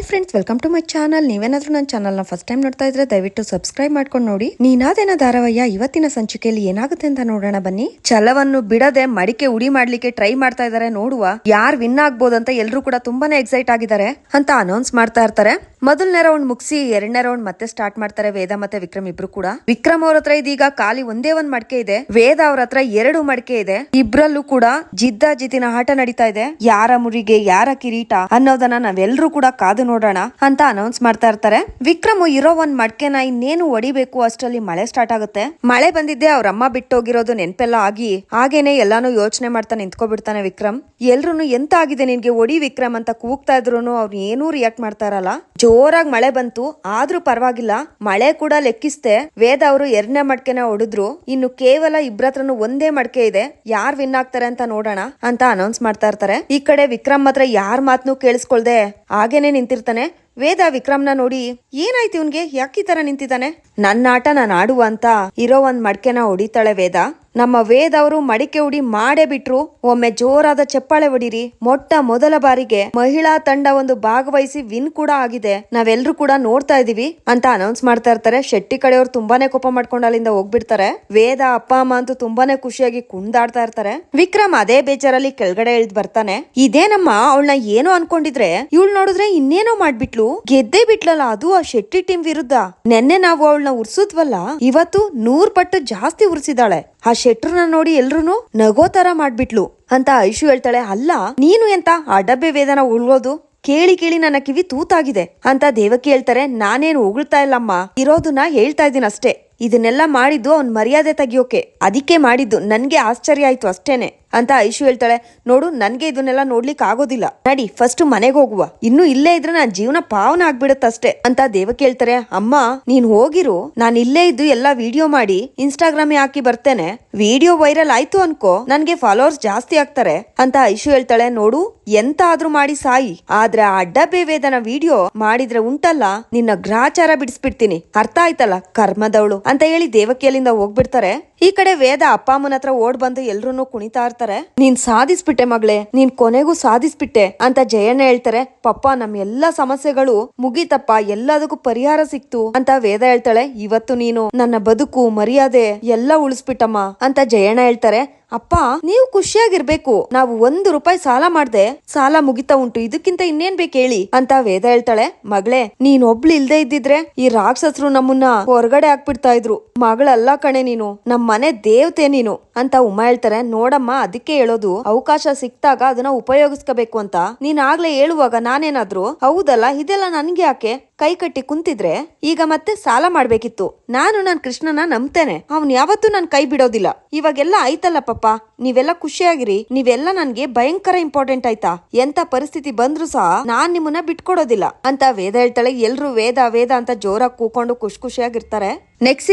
Hi friends welcome to my channel ನೀವೇನಾದ್ರೂ ನನ್ನ ಚಾನಲ್ನ ಫಸ್ಟ್ ಟೈಮ್ ನೋಡ್ತಾ ಇದ್ರೆ ದಯವಿಟ್ಟು ಸಬ್ಸ್ಕ್ರೈಬ್ ಮಾಡ್ಕೊಂಡು ನೋಡಿ. ನೀನಾದೇನ ಧಾರಾವಾಹಿಯ ಇವತ್ತಿನ ಸಂಚಿಕೆಯಲ್ಲಿ ಏನಾಗುತ್ತೆ ಅಂತ ನೋಡೋಣ ಬನ್ನಿ. ಛಲವನ್ನು ಬಿಡದೆ ಮಡಿಕೆ ಉಡಿ ಮಾಡ್ಲಿಕ್ಕೆ ಟ್ರೈ ಮಾಡ್ತಾ ಇದಾರೆ, ನೋಡುವ ಯಾರು ವಿನ್ ಆಗ್ಬೋದಂತ ಎಲ್ರು ಕೂಡ ತುಂಬಾನೇ ಎಕ್ಸೈಟ್ ಆಗಿದ್ದಾರೆ ಅಂತ ಅನೌನ್ಸ್ ಮಾಡ್ತಾ ಇರ್ತಾರೆ. ಮೊದಲನೇ ರೌಂಡ್ ಮುಗಿಸಿ ಎರಡನೇ ರೌಂಡ್ ಮತ್ತೆ ಸ್ಟಾರ್ಟ್ ಮಾಡ್ತಾರೆ ವೇದ ಮತ್ತೆ ವಿಕ್ರಮ್ ಇಬ್ರು ಕೂಡ. ವಿಕ್ರಮ್ ಅವ್ರ ಹತ್ರ ಇದೀಗ ಖಾಲಿ ಒಂದೇ ಒಂದ್ ಮಡಿಕೆ ಇದೆ. ವೇದ ಅವ್ರ ಹತ್ರ ಎರಡು ಮಡಿಕೆ ಇದೆ. ಇಬ್ರಲ್ಲೂ ಕೂಡ ಜಿದ್ದ ಜಿದ್ದಿನ ಆಟ ನಡೀತಾ ಇದೆ. ಯಾರ ಮುರಿಗೆ ಯಾರ ಕಿರೀಟ ಅನ್ನೋದನ್ನ ನಾವೆಲ್ಲರೂ ಕೂಡ ಕಾದು ನೋಡೋಣ ಅಂತ ಅನೌನ್ಸ್ ಮಾಡ್ತಾ ಇರ್ತಾರೆ. ವಿಕ್ರಮ್ ಇರೋ ಒಂದ್ ಮಡ್ಕೆನ ಇನ್ನೇನು ಹೊಡಿಬೇಕು ಅಷ್ಟರಲ್ಲಿ ಮಳೆ ಸ್ಟಾರ್ಟ್ ಆಗುತ್ತೆ. ಮಳೆ ಬಂದಿದ್ದೆ ಅವ್ರ ಅಮ್ಮ ಬಿಟ್ಟೋಗಿರೋದು ನೆನ್ಪೆಲ್ಲ ಆಗಿ ಹಾಗೇನೆ ಎಲ್ಲಾನು ಯೋಚನೆ ಮಾಡ್ತಾ ನಿಂತ್ಕೊಬಿಡ್ತಾನೆ ವಿಕ್ರಮ್. ಎಲ್ರು ಎಂತ ಆಗಿದೆ ನಿನ್ಗೆ, ಒಡಿ ವಿಕ್ರಮ್ ಅಂತ ಕೂಗ್ತಾ ಇದ್ರು ಅವ್ರು ಏನೂ ರಿಯಾಕ್ಟ್ ಮಾಡ್ತಾ ಇರಲ್ಲ. ಜೋರಾಗಿ ಮಳೆ ಬಂತು, ಆದ್ರೂ ಪರವಾಗಿಲ್ಲ. ಮಳೆ ಕೂಡ ಲೆಕ್ಕಿಸ್ತೆ. ವೇದ ಅವರು ಎರಡನೇ ಮಡ್ಕೆನ ಹೊಡೆದ್ರು ಇನ್ನು ಕೇವಲ ಇಬ್ರತ್ರನು ಒಂದೇ ಮಡಕೆ ಇದೆ. ಯಾರ್ ವಿನ್ ಆಗ್ತಾರೆ ಅಂತ ನೋಡೋಣ ಅಂತ ಅನೌನ್ಸ್ ಮಾಡ್ತಾ ಇರ್ತಾರೆ. ಈ ಕಡೆ ವಿಕ್ರಮ್ ಮಾತ್ರ ಯಾರ್ ಮಾತನ್ನು ಕೇಳಿಸ್ಕೊಳ್ದೆ. ಹಾಗೇನೆ ನಿಂತಿರ್ತಾನೆ. ವೇದ ವಿಕ್ರಮ್ನ ನೋಡಿ, ಏನಾಯ್ತು ಇವ್ನ್ಗೆ? ಯಾಕೆ ಈ ತರ ನಿಂತಿದ್ದಾನೆ? ನನ್ನ ಆಟ ನಾನು ಆಡುವ ಅಂತ ಇರೋ ಒಂದ್ ಮಡ್ಕೆನ ಹೊಡಿತಾಳೆ ವೇದ. ನಮ್ಮ ವೇದ ಅವರು ಮಡಿಕೆ ಉಡಿ ಮಾಡೇ ಬಿಟ್ರು, ಒಮ್ಮೆ ಜೋರಾದ ಚಪ್ಪಾಳೆ ಹೊಡಿರಿ. ಮೊಟ್ಟ ಮೊದಲ ಬಾರಿಗೆ ಮಹಿಳಾ ತಂಡ ಒಂದು ಭಾಗವಹಿಸಿ ವಿನ್ ಕೂಡ ಆಗಿದೆ. ನಾವೆಲ್ಲರೂ ಕೂಡ ನೋಡ್ತಾ ಇದೀವಿ ಅಂತ ಅನೌನ್ಸ್ ಮಾಡ್ತಾ ಇರ್ತಾರೆ. ಶೆಟ್ಟಿ ಕಡೆಯವರು ತುಂಬಾನೇ ಕೋಪ ಮಾಡ್ಕೊಂಡು ಅಲ್ಲಿಂದ ಹೋಗ್ಬಿಡ್ತಾರೆ. ವೇದ, ಅಪ್ಪ, ಅಮ್ಮ ಅಂತೂ ತುಂಬಾನೇ ಖುಷಿಯಾಗಿ ಕುಣ್ದಾಡ್ತಾ ಇರ್ತಾರೆ. ವಿಕ್ರಮ್ ಅದೇ ಬೇಜಾರಲ್ಲಿ ಕೆಳಗಡೆ ಎಳ್ದ್ ಬರ್ತಾನೆ. ಇದೇನಮ್ಮ, ಅವಳನ್ನ ಏನೋ ಅನ್ಕೊಂಡಿದ್ರೆ? ಇವಳು ನೋಡಿದ್ರೆ ಇನ್ನೇನೋ ಮಾಡ್ಬಿಟ್ಲು? ಗೆದ್ದೇ ಬಿಟ್ಲಲ್ಲ ಅದು ಆ ಶೆಟ್ಟಿ ಟೀಮ್ ವಿರುದ್ಧ? ನೆನ್ನೆ ನಾವು ಅವಳನ್ನ ಉರ್ಸುದ್ವಲ್ಲ? ಇವತ್ತು ನೂರ್ ಪಟ್ಟು ಜಾಸ್ತಿ ಉರ್ಸಿದಾಳೆ ಆ ಶೆಟ್ರನ್ನ ನೋಡಿ ಎಲ್ರು ನಗೋ ತರ ಮಾಡ್ಬಿಟ್ಲು. ಅಂತ ಐಶು ಹೇಳ್ತಾಳೆ, ಅಲ್ಲ, ನೀನು ಎಂತ ಆ ಡಬ್ಬೆ ವೇದನ ಉಳ್ಗೋದು? ಕೇಳಿ ಕೇಳಿ ನನ್ನ ಕಿವಿ ತೂತಾಗಿದೆ. ಅಂತ ದೇವಕಿ ಹೇಳ್ತಾರೆ, ನಾನೇನು ಉಗುಳ್ತಾ ಇಲ್ಲಮ್ಮ, ಇರೋದನ್ನ ಹೇಳ್ತಾ ಇದ್ದೀನಿ ಅಷ್ಟೇ ಇದನ್ನೆಲ್ಲ ಮಾಡಿದ್ದು ಅವ್ನ್ ಮರ್ಯಾದೆ ತೆಗಿಯೋಕೆ. ಅದಕ್ಕೆ ಮಾಡಿದ್ದು. ನನ್ಗೆ ಆಶ್ಚರ್ಯ ಆಯ್ತು ಅಷ್ಟೇನೆ. ಅಂತ ಐಶು ಹೇಳ್ತಾಳೆ. ನೋಡು, ನನ್ಗೆ ಇದನ್ನೆಲ್ಲ ನೋಡ್ಲಿಕ್ಕೆ ಆಗೋದಿಲ್ಲ. ನಡಿ ಫಸ್ಟ್ ಮನೆಗೆ ಹೋಗುವ. ಇನ್ನು ಇಲ್ಲೇ ಇದ್ರೆ ನಾನ್ ಜೀವನ ಪಾವನ ಆಗ್ಬಿಡತ್ತಷ್ಟೇ ಅಂತ ದೇವಕ್ಕೆ ಹೇಳ್ತಾರೆ ಅಮ್ಮ, ನೀನ್ ಹೋಗಿರು. ನಾನು ಇಲ್ಲೇ ಇದ್ದು ಎಲ್ಲಾ ವಿಡಿಯೋ ಮಾಡಿ ಇನ್ಸ್ಟಾಗ್ರಾಮ್ ಹಾಕಿ ಬರ್ತೇನೆ. ವಿಡಿಯೋ ವೈರಲ್ ಆಯ್ತು ಅನ್ಕೋ. ನನ್ಗೆ ಫಾಲೋವರ್ಸ್ ಜಾಸ್ತಿ ಆಗ್ತಾರೆ ಅಂತ ಐಶು ಹೇಳ್ತಾಳೆ. ನೋಡು, ಎಂತ ಆದ್ರೂ ಮಾಡಿ ಸಾಯಿ. ಆದ್ರೆ ಆ ಅಡ್ಡಬೆ ವೇದನ ವಿಡಿಯೋ ಮಾಡಿದ್ರೆ ಉಂಟಲ್ಲ. ನಿನ್ನ ಗ್ರಾಚಾರ ಬಿಡಿಸ್ಬಿಡ್ತೀನಿ. ಅರ್ಥ ಆಯ್ತಲ್ಲ, ಕರ್ಮದವಳು. ಅಂತ ಹೇಳಿ ದೇವಕಿ ಅಲ್ಲಿಂದ ಹೋಗ್ಬಿಡ್ತಾರೆ. ಈ ಕಡೆ ವೇದ ಅಪ್ಪ ಅಮ್ಮನ ಹತ್ರ ಓಡ್ ಬಂದು ಎಲ್ರು ಕುಣಿತಾ ಇರ್ತಾರೆ. ನೀನ್ ಸಾಧಿಸ್ಬಿಟ್ಟೆ ಮಗಳೇ, ನೀನ್ ಕೊನೆಗೂ ಸಾಧಿಸ್ಬಿಟ್ಟೆ ಅಂತ ಜಯಣ್ಣ ಹೇಳ್ತಾರೆ. ಪಪ್ಪ, ನಮ್ ಎಲ್ಲಾ ಸಮಸ್ಯೆಗಳು ಮುಗೀತಪ್ಪ, ಎಲ್ಲದಕ್ಕೂ ಪರಿಹಾರ ಸಿಕ್ತು ಅಂತ ವೇದ ಹೇಳ್ತಾಳೆ. ಇವತ್ತು ನೀನು ನನ್ನ ಬದುಕು, ಮರ್ಯಾದೆ ಎಲ್ಲ ಉಳಿಸ್ಬಿಟ್ಟಮ್ಮ ಅಂತ ಜಯಣ್ಣ ಹೇಳ್ತಾರೆ. ಅಪ್ಪ, ನೀವು ಖುಷಿಯಾಗಿರ್ಬೇಕು. ನಾವು ಒಂದು ರೂಪಾಯಿ ಸಾಲ ಮಾಡ್ದೆ. ಸಾಲ ಮುಗಿತಾ ಉಂಟು. ಇದಕ್ಕಿಂತ ಇನ್ನೇನ್ ಬೇಕು ಹೇಳಿ ಅಂತ ವೇದ ಹೇಳ್ತಾಳೆ. ಮಗಳೇ, ನೀನ್ ಒಬ್ಳು ಇಲ್ದೇ ಇದ್ದಿದ್ರೆ ಈ ರಾಕ್ಷಸರು ನಮ್ಮನ್ನ ಹೊರಗಡೆ ಹಾಕ್ಬಿಡ್ತಾ ಇದ್ರು. ಮಗಳಲ್ಲ ಕಣೆ ನೀನು. ನಮ್ ಮನೆ ದೇವತೆ ನೀನು ಅಂತ ಉಮಾ ಹೇಳ್ತಾರೆ. ನೋಡಮ್ಮ, ಅದಕ್ಕೆ ಹೇಳೋದು, ಅವಕಾಶ ಸಿಕ್ತಾಗ ಅದನ್ನ ಉಪಯೋಗಿಸ್ಕೋಬೇಕು ಅಂತ. ನೀನ್ ಆಗ್ಲೇ ಹೇಳುವಾಗ ನಾನೇನಾದ್ರು, ಹೌದಲ್ಲ, ಇದೆಲ್ಲ ನನ್ಗೆ ಯಾಕೆ? ಕೈ ಕಟ್ಟಿ ಕುಂತಿದ್ರೆ ಈಗ ಮತ್ತೆ ಸಾಲ ಮಾಡ್ಬೇಕಿತ್ತು. ನಾನು ನನ್ ಕೃಷ್ಣನ ನಂಬ್ತೇನೆ. ಅವ್ನ್ ಯಾವತ್ತೂ ನನ್ ಕೈ ಬಿಡೋದಿಲ್ಲ. ಇವಾಗೆಲ್ಲ ಆಯ್ತಲ್ಲ ಪಪ್ಪ. ನೀವೆಲ್ಲ ಖುಷಿಯಾಗಿರಿ. ನೀವೆಲ್ಲ ನನ್ಗೆ ಭಯಂಕರ ಇಂಪಾರ್ಟೆಂಟ್ ಆಯ್ತಾ? ಎಂತ ಪರಿಸ್ಥಿತಿ ಬಂದ್ರು ಸಹ ನಾನ್ ನಿಮ್ಮನ್ನ ಬಿಟ್ಕೊಡೋದಿಲ್ಲ. ಅಂತ ವೇದ ಹೇಳ್ತಾಳೆ. ಎಲ್ರು ವೇದ ವೇದ ಅಂತ ಜೋರಾಗಿ ಕೂಕೊಂಡು ಖುಷಿ ಖುಷಿಯಾಗಿರ್ತಾರೆ. ನೆಕ್ಸ್ಟ್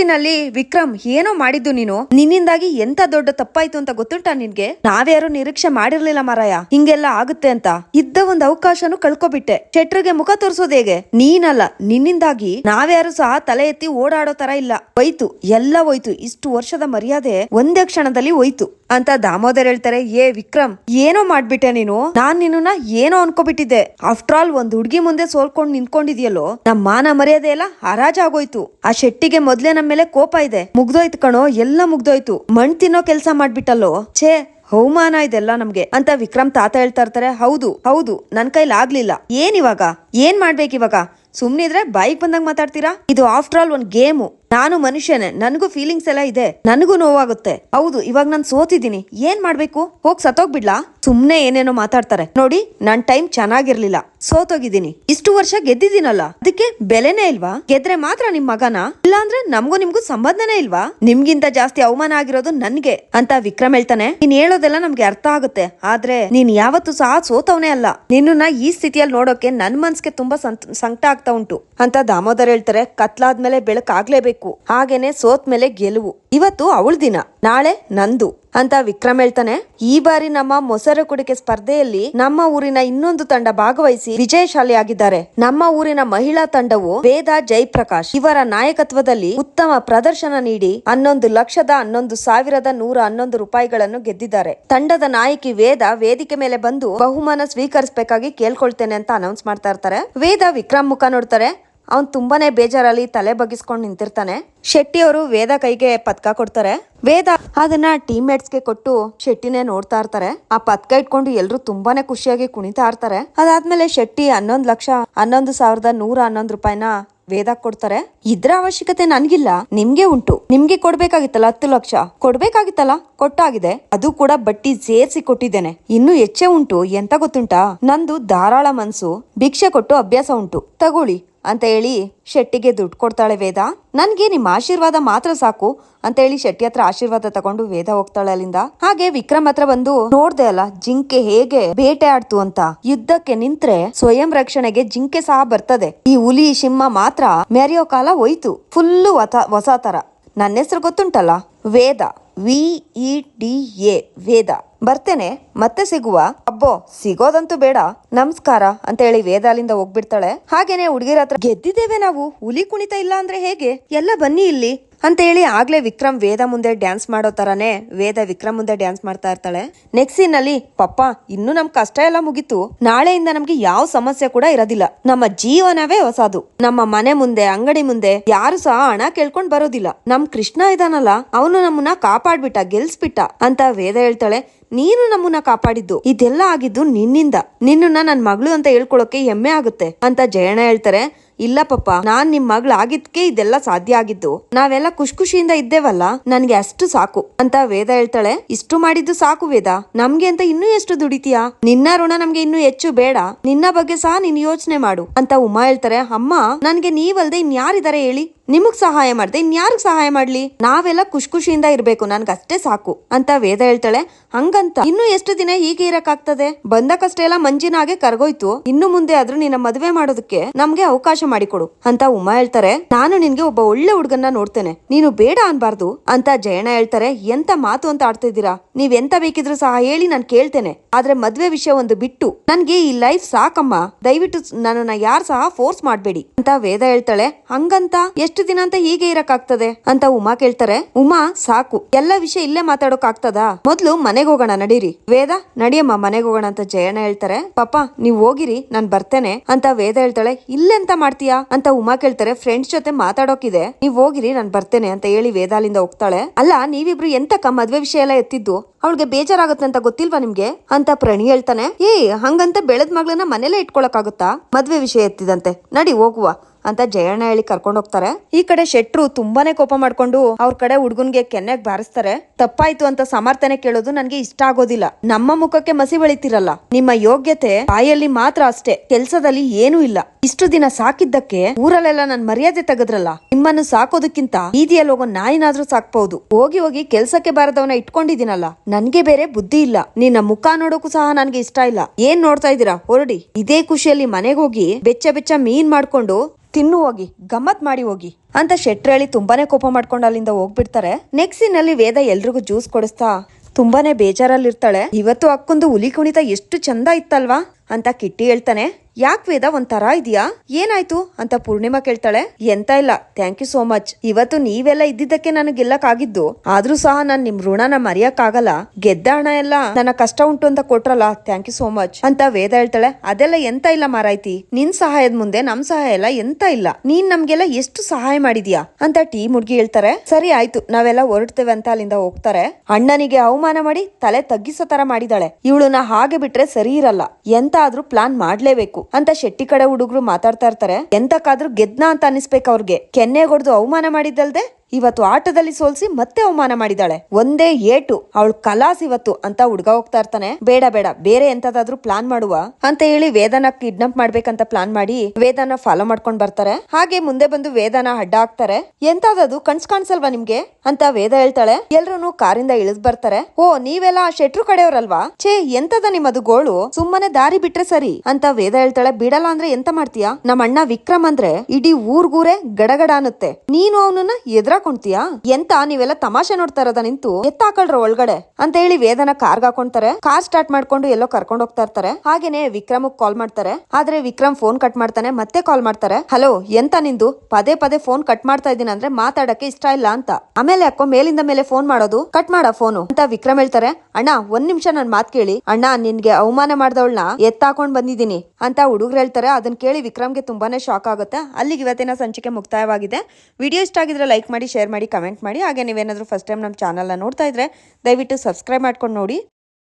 ವಿಕ್ರಮ್, ಏನೋ ಮಾಡಿದ್ದು ನೀನು? ನಿನ್ನಿಂದಾಗಿ ಎಂತ ದೊಡ್ಡ ತಪ್ಪಾಯ್ತು ಅಂತ ಗೊತ್ತುಂಟಾ ನಿನ್ಗೆ? ನಾವ್ಯಾರು ನಿರೀಕ್ಷೆ ಮಾಡಿರ್ಲಿಲ್ಲ ಮಾರಾಯ. ಹಿಂಗೆಲ್ಲ ಆಗುತ್ತೆ ಅಂತ. ಇದ್ದ ಒಂದ್ ಅವಕಾಶನು ಕಳ್ಕೊಬಿಟ್ಟೆ. ಶೆಟ್ರಿಗೆ ಮುಖ ತೋರ್ಸೋದ್ ಹೇಗೆ? ನೀನಲ್ಲ. ನಿನ್ನಿಂದಾಗಿ ನಾವ್ಯಾರು ಸಹ ತಲೆ ಎತ್ತಿ ಓಡಾಡೋ ತರ ಇಲ್ಲ. ಹೋಯ್ತು, ಎಲ್ಲ ಹೋಯ್ತು. ಇಷ್ಟು ವರ್ಷದ ಮರ್ಯಾದೆ ಒಂದೇ ಕ್ಷಣದಲ್ಲಿ ಹೋಯ್ತು. ಅಂತ ದಾಮೋದರ್ ಹೇಳ್ತಾರೆ, ಏ ವಿಕ್ರಮ್, ಏನೋ ಮಾಡ್ಬಿಟ್ಟೆ ನೀನು? ನಾನ್ ನಿನ್ನ ಏನೋ ಅನ್ಕೋಬಿಟ್ಟಿದ್ದೆ. ಆಫ್ಟರ್ ಆಲ್ ಒಂದ್ ಹುಡ್ಗಿ ಮುಂದೆ ಸೋಲ್ಕೊಂಡ್ ನಿನ್ಕೊಂಡಿದ್ಯಲ್ಲೋ ನಮ್ ಮಾನ ಮರ್ಯಾದೆ ಎಲ್ಲ ಹರಾಜಾಗೋಯ್ತು ಆ ಶೆಟ್ಟಿಗೆ ಮೊದ್ಲೇ ನಮ್ಮ ಮೇಲೆ ಕೋಪ ಇದೆ. ಮುಗ್ದೋಯ್ತು ಕಣೋ, ಎಲ್ಲ ಮುಗ್ದೋಯ್ತು. ಮಣ್ ತಿನ್ನೋ ಕೆಲ್ಸ ಮಾಡ್ಬಿಟ್ಟಲ್ಲೋ? ಛೇ ಹೌಮಾನ ಇದೆಲ್ಲ ನಮ್ಗೆ. ಅಂತ ವಿಕ್ರಮ್ ತಾತ ಹೇಳ್ತಾ ಇರ್ತಾರೆ, ಹೌದು ಹೌದು, ನನ್ ಕೈಲಾಗ್ಲಿಲ್ಲ. ಏನ್ ಇವಾಗ? ಏನ್ ಮಾಡ್ಬೇಕಿವಾಗ? ಸುಮ್ನಿದ್ರೆ ಬೈಕ್ ಬಂದಾಗ ಮಾತಾಡ್ತೀರಾ? ಇದು ಆಫ್ಟರ್ ಆಲ್ ಒಂದು ಗೇಮು ನಾನು ಮನುಷ್ಯನೇ, ನನಗೂ ಫೀಲಿಂಗ್ಸ್ ಎಲ್ಲ ಇದೆ, ನನಗೂ ನೋವಾಗುತ್ತೆ. ಹೌದು, ಇವಾಗ ನಾನು ಸೋತಿದ್ದೀನಿ. ಏನ್ ಮಾಡ್ಬೇಕು? ಹೋಗ್ ಸತ್ತೋಗ್ಬಿಡ್ಲಾ? ಸುಮ್ನೆ ಏನೇನೋ ಮಾತಾಡ್ತಾರೆ. ನೋಡಿ, ನನ್ ಟೈಮ್ ಚೆನ್ನಾಗಿರ್ಲಿಲ್ಲ. ಸೋತೋಗಿದ್ದೀನಿ. ಇಷ್ಟು ವರ್ಷ ಗೆದ್ದಿದ್ದೀನಲ್ಲ? ಅದಕ್ಕೆ ಬೆಲೆನೇ ಇಲ್ವಾ? ಗೆದ್ರೆ ಮಾತ್ರ ನಿಮ್ ಮಗನ? ಇಲ್ಲಾಂದ್ರೆ ನಮಗೂ ನಿಮ್ಗೂ ಸಂಬಂಧನೇ ಇಲ್ವಾ? ನಿಮ್ಗಿಂತ ಜಾಸ್ತಿ ಅವಮಾನ ಆಗಿರೋದು ನನ್ಗೆ ಅಂತ ವಿಕ್ರಮ್ ಹೇಳ್ತಾನೆ. ನೀನ್ ಹೇಳೋದೆಲ್ಲ ನಮ್ಗೆ ಅರ್ಥ ಆಗುತ್ತೆ. ಆದ್ರೆ ನೀನ್ ಯಾವತ್ತೂ ಸಹ ಸೋತವನೇ ಅಲ್ಲ. ನಿನ್ನ ಈ ಸ್ಥಿತಿಯಲ್ಲಿ ನೋಡೋಕೆ ನನ್ ಮನ್ಸ್ಗೆ ತುಂಬಾ ಸಂಕಟ ಆಗ್ತಾ ಉಂಟು ಅಂತ ದಾಮೋದರ್ ಹೇಳ್ತಾರೆ. ಕತ್ಲಾದ್ಮೇಲೆ ಬೆಳಕ್ ಆಗ್ಲೇಬೇಕು ಗೆಲ್ಬೇಕು ಹಾಗೇನೆ ಸೋತ್ ಮೇಲೆ ಗೆಲುವು. ಇವತ್ತು ಅವಳ ದಿನ. ನಾಳೆ ನಂದು. ಅಂತ ವಿಕ್ರಮ್ ಹೇಳ್ತಾನೆ. ಈ ಬಾರಿ ನಮ್ಮ ಮೊಸರು ಕುಡಿಕೆ ಸ್ಪರ್ಧೆಯಲ್ಲಿ ನಮ್ಮ ಊರಿನ ಇನ್ನೊಂದು ತಂಡ ಭಾಗವಹಿಸಿ ವಿಜಯಶಾಲಿಯಾಗಿದ್ದಾರೆ. ನಮ್ಮ ಊರಿನ ಮಹಿಳಾ ತಂಡವು ವೇದ ಜಯಪ್ರಕಾಶ್ ಇವರ ನಾಯಕತ್ವದಲ್ಲಿ ಉತ್ತಮ ಪ್ರದರ್ಶನ ನೀಡಿ ಹನ್ನೊಂದು ಲಕ್ಷದ ಹನ್ನೊಂದು ಸಾವಿರದ ನೂರ ಹನ್ನೊಂದು ರೂಪಾಯಿಗಳನ್ನು ಗೆದ್ದಿದ್ದಾರೆ. ತಂಡದ ನಾಯಕಿ ವೇದ ವೇದಿಕೆ ಮೇಲೆ ಬಂದು ಬಹುಮಾನ ಸ್ವೀಕರಿಸಬೇಕಾಗಿ ಕೇಳ್ಕೊಳ್ತೇನೆ ಅಂತ ಅನೌನ್ಸ್ ಮಾಡ್ತಾ ಇರ್ತಾರೆ. ವೇದ ವಿಕ್ರಮ್ ಮುಖ ನೋಡ್ತಾರೆ. ಅವ್ನ್ ತುಂಬಾನೇ ಬೇಜಾರಲ್ಲಿ ತಲೆ ಬಗ್ಗಿಸ್ಕೊಂಡು ನಿಂತಿರ್ತಾನೆ. ಶೆಟ್ಟಿ ಅವರು ವೇದ ಕೈಗೆ ಪದಕ ಕೊಡ್ತಾರೆ. ವೇದ ಅದನ್ನ ಟೀಮ್ಮೇಟ್ಸ್ಗೆ ಕೊಟ್ಟು ಶೆಟ್ಟಿನೇ ನೋಡ್ತಾ ಇರ್ತಾರೆ. ಆ ಪದಕ ಇಟ್ಕೊಂಡು ಎಲ್ರು ತುಂಬಾನೇ ಖುಷಿಯಾಗಿ ಕುಣಿತಾ ಇರ್ತಾರೆ. ಅದಾದ್ಮೇಲೆ ಶೆಟ್ಟಿ ಹನ್ನೊಂದ್ ಲಕ್ಷ, ಹನ್ನೊಂದು ಸಾವಿರದ ನೂರ ಹನ್ನೊಂದು ರೂಪಾಯಿನ ವೇದ ಕೊಡ್ತಾರೆ. ಇದ್ರ ಅವಶ್ಯಕತೆ ನನ್ಗಿಲ್ಲ. ನಿಮ್ಗೆ ಉಂಟು. ನಿಮ್ಗೆ ಕೊಡ್ಬೇಕಾಗಿತ್ತಲ್ಲ ಹತ್ತು ಲಕ್ಷ? ಕೊಡ್ಬೇಕಾಗಿತ್ತಲ್ಲ? ಕೊಟ್ಟಾಗಿದೆ. ಅದು ಕೂಡ ಬಟ್ಟಿ ಸೇರ್ಸಿ ಕೊಟ್ಟಿದ್ದೇನೆ. ಇನ್ನು ಹೆಚ್ಚೆ ಉಂಟು. ಎಂತ ಗೊತ್ತುಂಟಾ? ನಂದು ಧಾರಾಳ ಮನ್ಸು. ಭಿಕ್ಷೆ ಕೊಟ್ಟು ಅಭ್ಯಾಸ ಉಂಟು. ತಗೊಳ್ಳಿ. ಅಂತ ಹೇಳಿ ಶೆಟ್ಟಿಗೆ ದುಡ್ಡು ಕೊಡ್ತಾಳೆ ವೇದ. ನನ್ಗೆ ನಿಮ್ಮ ಆಶೀರ್ವಾದ ಮಾತ್ರ ಸಾಕು ಅಂತ ಹೇಳಿ ಶೆಟ್ಟಿ ಹತ್ರ ಆಶೀರ್ವಾದ ತಗೊಂಡು ವೇದ ಹೋಗ್ತಾಳೆ ಅಲ್ಲಿಂದ. ಹಾಗೆ ವಿಕ್ರಮ್ ಹತ್ರ ಬಂದು, ನೋಡ್ದೆ ಅಲ್ಲ, ಜಿಂಕೆ ಹೇಗೆ ಬೇಟೆ ಆಡ್ತು ಅಂತ. ಯುದ್ಧಕ್ಕೆ ನಿಂತ್ರೆ ಸ್ವಯಂ ರಕ್ಷಣೆಗೆ ಜಿಂಕೆ ಸಹ ಬರ್ತದೆ. ಈ ಹುಲಿ, ಸಿಂಹ ಮಾತ್ರ ಮೆರೆಯೋ ಕಾಲ ಹೋಯ್ತು. ಫುಲ್ಲು ಹೊಸ ತರ ನನ್ನ ಹೆಸರು ಗೊತ್ತುಂಟಲ್ಲ? Veda. V E D A. Veda. ಬರ್ತೇನೆ, ಮತ್ತೆ ಸಿಗುವ. ಅಬ್ಬೋ ಸಿಗೋದಂತೂ ಬೇಡ, ನಮಸ್ಕಾರ ಅಂತ ಹೇಳಿ ವೇದಾಲಿಂದ ಹೋಗ್ಬಿಡ್ತಾಳೆ. ಹಾಗೇನೆ ಹುಡುಗಿರ ಹತ್ರ ಗೆದ್ದಿದ್ದೇವೆ ನಾವು, ಹುಲಿ ಕುಣಿತ ಇಲ್ಲ ಅಂದ್ರೆ ಹೇಗೆ? ಎಲ್ಲ ಬನ್ನಿ ಇಲ್ಲಿ. ಅಂತ ಹೇಳಿ ಆಗ್ಲೇ ವಿಕ್ರಮ್ ವೇದ ಮುಂದೆ ಡ್ಯಾನ್ಸ್ ಮಾಡೋ ತರಾನೇ ವೇದ ವಿಕ್ರಮ್ ಮುಂದೆ ಡ್ಯಾನ್ಸ್ ಮಾಡ್ತಾ ಇರ್ತಾಳೆ. ನೆಕ್ಸ್ಟ್ ಸೀನ್ ಅಲ್ಲಿ, ಪಪ್ಪ, ಇನ್ನು ನಮ್ ಕಷ್ಟ ಎಲ್ಲ ಮುಗಿತು. ನಾಳೆಯಿಂದ ನಮ್ಗೆ ಯಾವ ಸಮಸ್ಯೆ ಕೂಡ ಇರೋದಿಲ್ಲ. ನಮ್ಮ ಜೀವನವೇ ಹೊಸದು. ನಮ್ಮ ಮನೆ ಮುಂದೆ, ಅಂಗಡಿ ಮುಂದೆ ಯಾರು ಸಹ ಹಣ ಕೇಳ್ಕೊಂಡ್ ಬರೋದಿಲ್ಲ. ನಮ್ ಕೃಷ್ಣ ಇದಾನಲ್ಲ, ಅವನು ನಮ್ಮನ್ನ ಕಾಪಾಡ್ಬಿಟ್ಟ, ಗೆಲ್ಸ್ಬಿಟ್ಟ ಅಂತ ವೇದ ಹೇಳ್ತಾಳೆ. ನೀನು ನಮ್ಮನ್ನ ಕಾಪಾಡಿದ್ದು. ಇದೆಲ್ಲ ಆಗಿದ್ದು ನಿನ್ನಿಂದ. ನಿನ್ನನ್ನ ನನ್ ಮಗಳು ಅಂತ ಹೇಳ್ಕೊಳಕ್ಕೆ ಹೆಮ್ಮೆ ಆಗುತ್ತೆ ಅಂತ ಜಯಣ್ಣ ಹೇಳ್ತಾರೆ. ಇಲ್ಲ ಪಾಪ ನಾನ್ ನಿಮ್ ಮಗಳು ಆಗಿದ್ಕೆ ಇದೆಲ್ಲ ಸಾಧ್ಯ ಆಗಿದ್ದು. ನಾವೆಲ್ಲ ಖುಷ್ ಖುಷಿಯಿಂದ ಇದ್ದೇವಲ್ಲ? ನನ್ಗೆ ಅಷ್ಟು ಸಾಕು. ಅಂತ ವೇದ ಹೇಳ್ತಾಳೆ. ಇಷ್ಟು ಮಾಡಿದ್ದು ಸಾಕು ವೇದ. ನಮ್ಗೆ ಅಂತ ಇನ್ನೂ ಎಷ್ಟು ದುಡಿತೀಯಾ? ನಿನ್ನ ಋಣ ನಮ್ಗೆ ಇನ್ನೂ ಹೆಚ್ಚು ಬೇಡ. ನಿನ್ನ ಬಗ್ಗೆ ಸಹ ನೀನ್ ಯೋಚನೆ ಮಾಡು. ಅಂತ ಉಮಾ ಹೇಳ್ತಾರೆ. ಅಮ್ಮ, ನನ್ಗೆ ನೀವಲ್ದೆ ಇನ್ಯಾರಿದಾರೆ ಹೇಳಿ? ನಿಮಗ್ ಸಹಾಯ ಮಾಡ್ದೆ ಇನ್ಯಾರಿಗೆ ಸಹಾಯ ಮಾಡ್ಲಿ? ನಾವೆಲ್ಲ ಖುಷಿ ಖುಷಿಯಿಂದ ಇರ್ಬೇಕು, ನನ್ಗಷ್ಟೇ ಸಾಕು, ಅಂತ ವೇದ ಹೇಳ್ತಾಳೆ. ಹಂಗಂತ, ಇನ್ನು ಎಷ್ಟು ದಿನ ಹೀಗೆ ಇರಕ್ಕಾಗ್ತದೆ? ಬಂದ ಕಷ್ಟ ಎಲ್ಲ ಮಂಜಿನಾಗೆ ಕರ್ಗೋಯ್ತು. ಇನ್ನು ಮುಂದೆ ಆದ್ರೂ ನಿನ್ನ ಮದುವೆ ಮಾಡೋದಕ್ಕೆ ನಮ್ಗೆ ಅವಕಾಶ ಮಾಡಿಕೊಡು, ಅಂತ ಉಮಾ ಹೇಳ್ತಾರೆ. ನಾನು ನಿನ್ಗೆ ಒಬ್ಬ ಒಳ್ಳೆ ಹುಡುಗನ್ನ ನೋಡ್ತೇನೆ. ನೀನು ಬೇಡ ಅನ್ಬಾರ್ದು, ಅಂತ ಜಯಣ್ಣ ಹೇಳ್ತಾರೆ. ಎಂತ ಮಾತು ಅಂತ ಆಡ್ತಾ ನೀವ್ ಎಂತ ಬೇಕಿದ್ರು ಸಹ ಹೇಳಿ ನಾನು ಕೇಳ್ತೇನೆ. ಆದ್ರೆ ಮದ್ವೆ ವಿಷಯ ಒಂದು ಬಿಟ್ಟು, ನನ್ಗೆ ಈ ಲೈಫ್ ಸಾಕಮ್ಮ. ದಯವಿಟ್ಟು ನನ್ನನ್ನ ಯಾರು ಸಹ ಫೋರ್ಸ್ ಮಾಡ್ಬೇಡಿ, ಅಂತ ವೇದ ಹೇಳ್ತಾಳೆ. ಹಂಗಂತ, ಎಷ್ಟು ದಿನ ಅಂತ ಹೀಗೆ ಇರಕ್ಕಾಗ್ತದೆ? ಅಂತ ಉಮಾ ಕೇಳ್ತಾರೆ. ಉಮಾ, ಸಾಕು. ಎಲ್ಲ ವಿಷಯ ಇಲ್ಲೇ ಮಾತಾಡೋಕ್ ಆಗ್ತದಾ ಮೊದ್ಲು ಮನೆಗೆ ಹೋಗೋಣ, ನಡೀರಿ. ವೇದ, ನಡಿಯಮ್ಮ ಮನೆಗೆ ಹೋಗೋಣ ಅಂತ ಜಯಣ್ಣ ಹೇಳ್ತಾರೆ. ಪಾಪ, ನೀವ್ ಹೋಗಿರಿ, ನಾನ್ ಬರ್ತೇನೆ ಅಂತ ವೇದ ಹೇಳ್ತಾಳೆ. ಇಲ್ಲೆಂತ ಮಾಡ್ತೀಯಾ? ಅಂತ ಉಮಾ ಕೇಳ್ತಾರೆ. ಫ್ರೆಂಡ್ಸ್ ಜೊತೆ ಮಾತಾಡೋಕಿದೆ. ನೀವ್ ಹೋಗಿರಿ, ನಾನ್ ಬರ್ತೇನೆ ಅಂತ ಹೇಳಿ ವೇದ ಅಲ್ಲಿಂದ ಹೋಗ್ತಾಳೆ. ಅಲ್ಲ, ನೀವಿಬ್ರು ಎಂತಕ್ಕ ಮದ್ವೆ ವಿಷಯ ಎಲ್ಲ ಎತ್ತಿದ್ದು? ಅವಳಿಗೆ ಬೇಜಾರಾಗುತ್ತೆ ಅಂತ ಗೊತ್ತಿಲ್ವಾ ನಿಮ್ಗೆ? ಅಂತ ಪ್ರಣಿ ಹೇಳ್ತಾನೆ. ಏ ಹಂಗಂತ ಬೆಳೆದ ಮಗಳನ್ನ ಮನೇಲೆ ಇಟ್ಕೊಳಕ್ಕಾಗುತ್ತಾ? ಮದ್ವೆ ವಿಷಯ ಎತ್ತಿದಂತೆ. ನಡಿ, ಹೋಗುವ. ಅಂತ ಜಯಣ್ಣ ಹೇಳಿ ಕರ್ಕೊಂಡು ಹೋಗ್ತಾರೆ. ಈ ಕಡೆ ಶೆಟ್ರು ತುಂಬಾನೇ ಕೋಪ ಮಾಡ್ಕೊಂಡು ಅವ್ರ ಕಡೆ ಹುಡ್ಗನ್ಗೆ ಕೆನ್ನೆಗ್ ಬಾರಿಸ್ತಾರೆ. ತಪ್ಪಾಯ್ತು ಅಂತ ಸಮರ್ಥನೆ ಕೇಳೋದು ನನ್ಗೆ ಇಷ್ಟ ಆಗೋದಿಲ್ಲ. ನಮ್ಮ ಮುಖಕ್ಕೆ ಮಸಿ ಬೆಳಿತಿರಲ್ಲ. ನಿಮ್ಮ ಯೋಗ್ಯತೆ ಬಾಯಲ್ಲಿ ಮಾತ್ರ ಅಷ್ಟೇ. ಕೆಲ್ಸದಲ್ಲಿ ಏನೂ ಇಲ್ಲ. ಇಷ್ಟು ದಿನ ಸಾಕಿದ್ದಕ್ಕೆ ಊರಲ್ಲೆಲ್ಲ ನನ್ ಮರ್ಯಾದೆ ತೆಗದ್ರಲ್ಲ. ನಿಮ್ಮನ್ನು ಸಾಕೋದಕ್ಕಿಂತ ಬೀದಿಯಲ್ಲಿ ಹೋಗೋ ನಾಯಿನಾದ್ರೂ ಸಾಕ್ಬಹುದು ಹೋಗಿ ಹೋಗಿ ಕೆಲ್ಸಕ್ಕೆ ಬಾರದವನ ಇಟ್ಕೊಂಡಿದ್ದೀನಲ್ಲ. ನನ್ಗೆ ಬೇರೆ ಬುದ್ಧಿ ಇಲ್ಲ. ನಿನ್ನ ಮುಖ ನೋಡೋಕು ಸಹ ನನ್ಗೆ ಇಷ್ಟ ಇಲ್ಲ. ಏನ್ ನೋಡ್ತಾ ಇದೀರಾ ಹೊರಡಿ. ಇದೇ ಖುಷಿಯಲ್ಲಿ ಮನೆಗೆ ಹೋಗಿ ಬೆಚ್ಚ ಬೆಚ್ಚ ಮೀನ್ ಮಾಡ್ಕೊಂಡು ತಿನ್ನು ಹೋಗಿ, ಗಮ್ಮತ್ ಮಾಡಿ ಹೋಗಿ ಅಂತ ಶೆಟ್ರ್ ಹೇಳಿ ತುಂಬಾನೇ ಕೋಪ ಮಾಡ್ಕೊಂಡು ಅಲ್ಲಿಂದ ಹೋಗ್ಬಿಡ್ತಾರೆ. ನೆಕ್ಸ್ಟ್ ಸೀನಲ್ಲಿ ವೇದ ಎಲ್ರಿಗೂ ಜ್ಯೂಸ್ ಕೊಡಿಸ್ತಾ ತುಂಬಾನೇ ಬೇಜಾರಲ್ಲಿರ್ತಾಳೆ. ಇವತ್ತು ಅಕ್ಕೊಂದು ಹುಲಿ ಕುಣಿತ ಎಷ್ಟು ಚಂದ ಇತ್ತಲ್ವಾ? ಅಂತ ಕಿಟ್ಟಿ ಹೇಳ್ತಾನೆ. ಯಾಕ್ ವೇದ ಒಂಥರ ಇದೆಯಾ? ಏನಾಯ್ತು? ಅಂತ ಪೂರ್ಣಿಮಾ ಕೇಳ್ತಾಳೆ. ಎಂತ ಇಲ್ಲ. ಥ್ಯಾಂಕ್ ಯು ಸೋ ಮಚ್ ಇವತ್ತು ನೀವೆಲ್ಲ ಇದ್ದಿದ್ದಕ್ಕೆ ನಾನು ಗೆಲ್ಲಕ್ಕಾಗಿದ್ದು. ಆದ್ರೂ ಸಹ ನಾನ್ ನಿಮ್ ಋಣನ ಮರೆಯಕ್ಕಾಗಲ್ಲ. ಗೆದ್ದ ಹಣ ಎಲ್ಲ ನನ್ನ ಕಷ್ಟ ಉಂಟು ಅಂತ ಕೊಟ್ರಲ್ಲ. ಥ್ಯಾಂಕ್ ಯು ಸೋ ಮಚ್ ಅಂತ ವೇದ ಹೇಳ್ತಾಳೆ. ಅದೆಲ್ಲ ಎಂತ ಇಲ್ಲ ಮಾರಾಯ್ತಿ. ನಿನ್ ಸಹಾಯದ ಮುಂದೆ ನಮ್ ಸಹಾಯ ಎಲ್ಲ ಎಂತ ಇಲ್ಲ. ನೀನ್ ನಮ್ಗೆಲ್ಲ ಎಷ್ಟು ಸಹಾಯ ಮಾಡಿದ್ಯಾ? ಅಂತ ಟೀ ಮುಡ್ಗಿ ಹೇಳ್ತಾರೆ. ಸರಿ ಆಯ್ತು. ನಾವೆಲ್ಲ ಹೊರಡ್ತೇವೆ ಅಂತ ಅಲ್ಲಿಂದ ಹೋಗ್ತಾರೆ. ಅಣ್ಣನಿಗೆ ಅವಮಾನ ಮಾಡಿ ತಲೆ ತಗ್ಗಿಸೋ ತರ ಮಾಡಿದಾಳೆ. ಇವಳನ್ನ ಹಾಗೆ ಬಿಟ್ರೆ ಸರಿ ಇರಲ್ಲ. ಎಂತ ಆದ್ರೂ ಪ್ಲಾನ್ ಮಾಡ್ಲೇಬೇಕು ಅಂತ ಶೆಟ್ಟಿ ಕಡೆ ಹುಡುಗರು ಮಾತಾಡ್ತಾ ಇರ್ತಾರೆ. ಎಂತಕ್ಕಾದ್ರೂ ಗೆದ್ನ ಅಂತ ಅನಿಸ್ಬೇಕು ಅವ್ರಿಗೆ. ಕೆನ್ನೆ ಹೊಡೆದು ಅವಮಾನ ಮಾಡಿದ್ದಲ್ದೆ? ಇವತ್ತು ಆಟದಲ್ಲಿ ಸೋಲ್ಸಿ ಮತ್ತೆ ಅವಮಾನ ಮಾಡಿದಾಳೆ ಒಂದೇ ಏಟು. ಅವಳು ಕಲಾಸ್ ಇವತ್ತು ಅಂತ ಹುಡ್ಗ ಹೋಗ್ತಾ ಇರ್ತಾನೆ. ಬೇಡ ಬೇಡ. ಬೇರೆ ಎಂತದಾದ್ರೂ ಪ್ಲಾನ್ ಮಾಡುವ. ಅಂತ ಹೇಳಿ ವೇದನ ಕಿಡ್ನಾಪ್ ಮಾಡ್ಬೇಕಂತ ಪ್ಲಾನ್ ಮಾಡಿ ವೇದನ ಫಾಲೋ ಮಾಡ್ಕೊಂಡ್ ಬರ್ತಾರೆ. ಹಾಗೆ ಮುಂದೆ ಬಂದು ವೇದನ ಅಡ್ಡ ಹಾಕ್ತಾರೆ. ಎಂತದದು? ಕಣ್ಸ್ ಕಾಣಿಸಲ್ವಾ ನಿಮ್ಗೆ? ಅಂತ ವೇದ ಹೇಳ್ತಾಳೆ. ಎಲ್ರು ಕಾರಿಂದ ಇಳಿದ್ ಬರ್ತಾರೆ. ಓ, ನೀವೆಲ್ಲ ಆ ಶೆಟ್ರು ಕಡೆಯವ್ರಲ್ವಾ? ಛೇ, ಎಂತದ ನಿಮ್ಮದು ಗೋಳು? ಸುಮ್ಮನೆ ದಾರಿ ಬಿಟ್ರೆ ಸರಿ. ಅಂತ ವೇದ ಹೇಳ್ತಾಳೆ. ಬಿಡಲ್ಲ ಅಂದ್ರೆ ಎಂತ ಮಾಡ್ತೀಯಾ? ನಮ್ಮ ಅಣ್ಣ ವಿಕ್ರಮ್ ಅಂದ್ರೆ ಇಡೀ ಊರ್ಗೂರೇ ಗಡಗಡ ಅನ್ನುತ್ತೆ. ನೀನು ಅವನನ್ನ ಎದ್ರಾಕೊಂಡ್ತೀಯಾ ಎಂತ ನೀವೆಲ್ಲ ತಮಾಷೆ ನೋಡ್ತಾ ಇರೋದ ನಿಂತು? ಎತ್ತಾಕಳ್ರ ಒಳಗಡೆ? ಅಂತ ಹೇಳಿ ವೇದನ ಕಾರ್ಗ್ ಹಾಕೊಂತಾರೆ ಕಾರ್ ಸ್ಟಾರ್ಟ್ ಮಾಡ್ಕೊಂಡು ಎಲ್ಲೋ ಕರ್ಕೊಂಡು ಹೋಗ್ತಾ ಇರ್ತಾರೆ. ಹಾಗೇನೆ ವಿಕ್ರಮ್ ಕಾಲ್ ಮಾಡ್ತಾರೆ. ಆದ್ರೆ ವಿಕ್ರಮ್ ಫೋನ್ ಕಟ್ ಮಾಡ್ತಾನೆ, ಮತ್ತೆ ಕಾಲ್ ಮಾಡ್ತಾರೆ. ಹಲೋ ಎಂತ ನಿಂದು? ಪದೇ ಪದೇ ಫೋನ್ ಕಟ್ ಮಾಡ್ತಾ ಇದೀನಿ ಅಂದ್ರೆ ಮಾತಾಡಕ್ಕೆ ಇಷ್ಟ ಇಲ್ಲ ಅಂತ. ಆಮೇಲೆ ಅಕ್ಕ ಮೇಲಿಂದ ಮೇಲೆ ಫೋನ್ ಮಾಡೋದು ಕಟ್ ಮಾಡ ಫೋನು ಅಂತ ವಿಕ್ರಮ್ ಹೇಳ್ತಾರೆ. ಅಣ್ಣ, ಒಂದ್ ನಿಮಿಷ ನನ್ ಮಾತ್ ಕೇಳಿ. ಅಣ್ಣ, ನಿನ್ಗೆ ಅವಮಾನ ಮಾಡ್ದವಳನ್ನ ಎತ್ತಾಕೊಂಡ್ ಬಂದಿದ್ದೀನಿ, ಅಂತ ಹುಡುಗರು ಹೇಳ್ತಾರೆ. ಅದನ್ನ ಕೇಳಿ ವಿಕ್ರಮ್ಗೆ ತುಂಬಾನೇ ಶಾಕ್ ಆಗುತ್ತೆ. ಅಲ್ಲಿಗೆ ಇವತ್ತಿನ ಸಂಚಿಕೆ ಮುಕ್ತಾಯವಾಗಿದೆ. ವಿಡಿಯೋ ಇಷ್ಟ ಆಗಿದ್ರೆ ಲೈಕ್ ಮಾಡಿ ಶೇರ್ ಮಾಡಿ ಕಮೆಂಟ್ ಮಾಡಿ, ಹಾಗೆ ನೀವೇನಾದರೂ ಫಸ್ಟ್ ಟೈಮ್ ನಮ್ಮ ಚಾನಲ್ನ ನೋಡ್ತಾ ಇದ್ರೆ ದಯವಿಟ್ಟು ಸಬ್ಸ್ಕ್ರೈಬ್ ಮಾಡ್ಕೊಂಡು ನೋಡಿ.